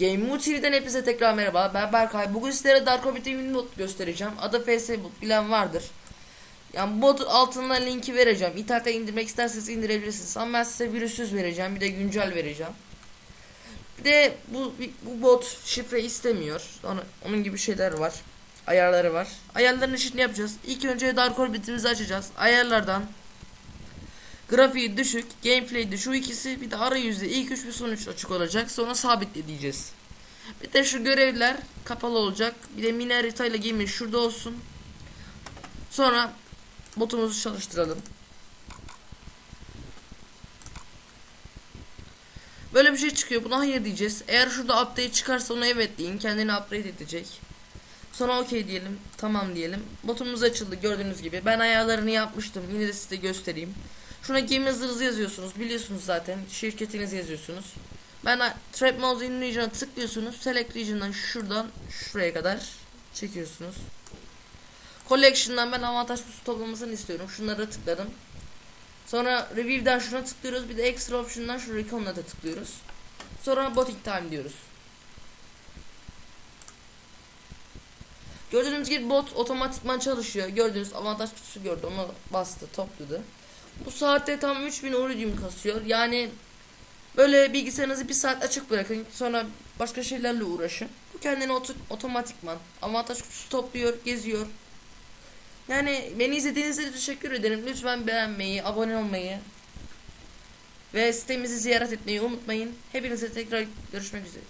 Game Mood hepinize tekrar merhaba. Ben Berkay. Bugün sizlere Dark Orbit'in bot göstereceğim. Adı FS bot bilen vardır. Yani bot altında linki vereceğim. İnternete indirmek isterseniz indirebilirsiniz. Ama ben size virüsüz vereceğim. Bir de güncel vereceğim. Bir de bu, bu bot şifre istemiyor. Ona, onun gibi şeyler var. Ayarları var. Ayarların işini yapacağız. İlk önce Dark Orbit'imizi açacağız. Ayarlardan Grafiği düşük, gameplay'de şu ikisi bir de arayüzde ilk üç bir sonuç açık olacak. Sonra sabitle diyeceğiz. Bir de şu görevler kapalı olacak. Bir de mini haritayla gemi şurada olsun. Sonra botumuzu çalıştıralım. Böyle bir şey çıkıyor. Buna hayır diyeceğiz. Eğer şurada update çıkarsa ona evet deyin. Kendini upgrade edecek. Sonra okey diyelim. Tamam diyelim. Botumuz açıldı gördüğünüz gibi. Ben ayarlarını yapmıştım. Yine de size göstereyim. Şuna gemi hızınızı yazıyorsunuz. Biliyorsunuz zaten. Şirketinizi yazıyorsunuz. Ben Trap Mouse in Region'a tıklıyorsunuz. Select Region'dan şuradan şuraya kadar çekiyorsunuz. Collection'dan ben avantaj pusu toplamasını istiyorum. Şunlara tıkladım. Sonra Review'den şuna tıklıyoruz. Bir de Extra Option'dan şu Recon'la da tıklıyoruz. Sonra Botting Time diyoruz. Gördüğünüz gibi bot otomatikman çalışıyor. Gördüğünüz avantaj kutusu gördü. Ona bastı, topladı. Bu saatte tam 3000 iridium kasıyor. Yani böyle bilgisayarınızı bir saat açık bırakın. Sonra başka şeylerle uğraşın. Bu kendini oto- otomatikman avantaj kutusu topluyor, geziyor. Yani beni izlediğiniz için teşekkür ederim. Lütfen beğenmeyi, abone olmayı ve sitemizi ziyaret etmeyi unutmayın. Hepinize tekrar görüşmek üzere.